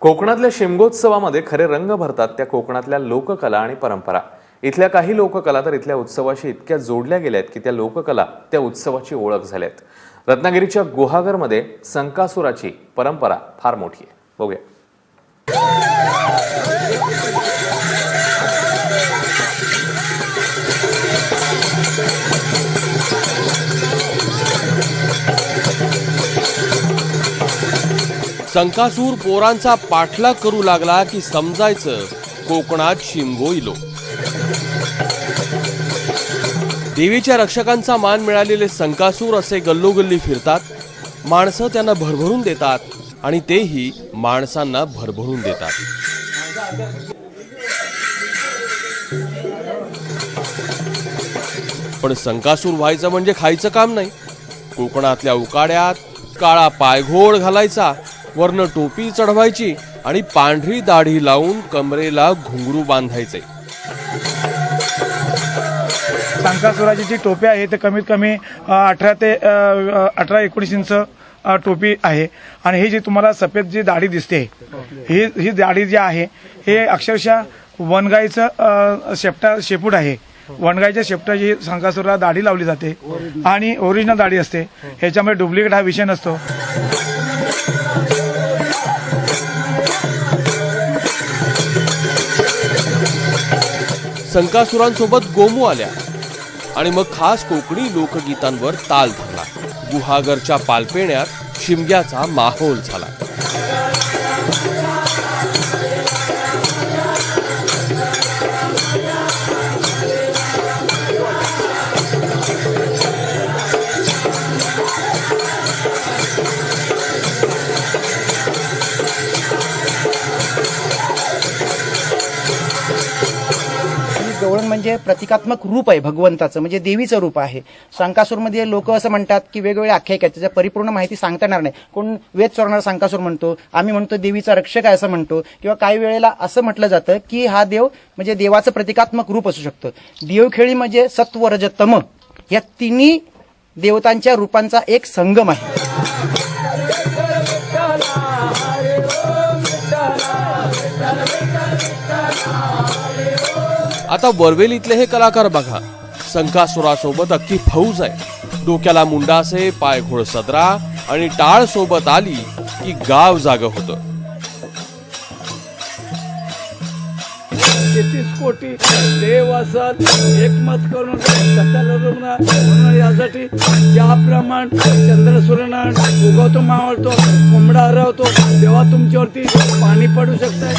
कोकणातल्या शिमगोत्सवामध्ये खरे रंग भरतात त्या कोकणातल्या लोककला आणि परंपरा. इथल्या काही लोककला तर इथल्या उत्सवाशी इतक्या जोडल्या गेल्या आहेत की त्या लोककला त्या उत्सवाची ओळख झाल्यात. रत्नागिरीच्या गुहागरमध्ये संकासुराची परंपरा फार मोठी आहे. बघूया. संकासूर पोरांचा पाठलाग करू लागला की समजायचं. कोकणात शिमगो इलो. देवीच्या रक्षकांचा मान मिळालेले संकासूर असे गल्लोगल्ली फिरतात. माणसं त्यांना भरभरून देतात आणि तेही माणसांना भरभरून देतात. पण संकासूर व्हायचं म्हणजे खायचं काम नाही. कोकणातल्या उकाड्यात काळा पायघोळ घालायचा. वर्ण टोपी चढवायची आणि पांढरी दाढी लावून कमरेला घुंगरू बांधायचे. संकासुराची जी टोपी आहे ते कमीत कमी अठरा ते अठरा एकोणीस इंच टोपी आहे. आणि ही जी तुम्हाला सफेद जी दाढी दिसते ही ही दाढी जी आहे हे अक्षरशः वनगाईचं शेपटा शेपूट आहे. वनगाईच्या शेपटाची संकासुराला दाढी लावली जाते आणि ओरिजिनल दाढी असते. ह्याच्यामुळे डुप्लिकेट हा विषय नसतो. संकासुरांसोबत गोमू आल्या. आणि मग खास कोकणी लोकगीतांवर ताल धरला. गुहागरच्या पालपेण्यात शिमग्याचा माहोल झाला. आणि गवळण म्हणजे प्रतिकात्मक रूप आहे भगवंताचं म्हणजे देवीचं रूप आहे. शंकासूरमध्ये लोक असं म्हणतात की वेगवेगळ्या आख्यायिका आहेत त्याच्या परिपूर्ण माहिती सांगता येणार नाही. कोण वेद चोरणारा संकासूर म्हणतो आम्ही म्हणतो देवीचा रक्षक आहे असं म्हणतो किंवा काही वेळेला असं म्हटलं जातं की हा देव म्हणजे देवाचं प्रतिकात्मक रूप असू शकतं. देवखेळी म्हणजे सत्व या तिन्ही देवतांच्या रूपांचा एक संगम आहे. आता वरवेलीतले हे कलाकार बघा. संकासुरासोबत अख्खी फौज आहे. डोक्याला मुंडासे पायघोळ सदरा आणि टाळ सोबत आली की गाव जाग होत. तेहतीस कोटी देव असत एकमत करून सत्याला रुग्ण म्हणून यासाठी ज्याप्रमाण चंद्र सूर्यनारायण उगवतो मावळतो कोंबडा हरवतो तेव्हा तुमच्यावरती पाणी पडू शकतंय.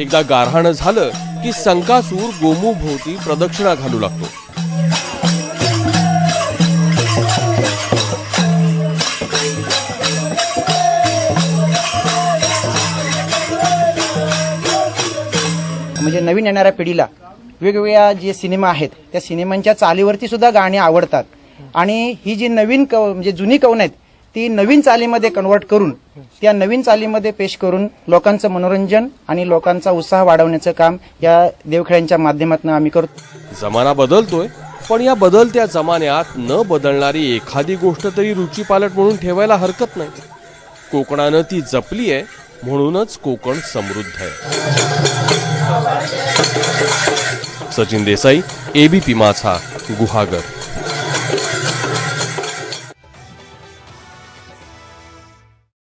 एकदा गारहाणं झालं की संकासूर गोमूभोवती प्रदक्षिणा घालू लागतो. म्हणजे नवीन येणाऱ्या पिढीला वेगवेगळ्या जे सिनेमा आहेत त्या सिनेमांच्या चालीवरती सुद्धा गाणी आवडतात. आणि ही जी नवीन कव म्हणजे जुनी कवन आहेत ती नवीन चालीमध्ये कन्वर्ट करून त्या नवीन चालीमध्ये पेश करून लोकांचं मनोरंजन आणि लोकांचा उत्साह वाढवण्याचं काम या देवखेळ्यांच्या माध्यमातून आम्ही करतो. जमाना बदलतोय पण या बदलत्या जमान्यात न बदलणारी एखादी गोष्ट तरी रुचीपालट म्हणून ठेवायला हरकत नाही. कोकणानं ती जपली आहे म्हणूनच कोकण समृद्ध आहे. सचिन देसाई एबीपी माझा गुहागर.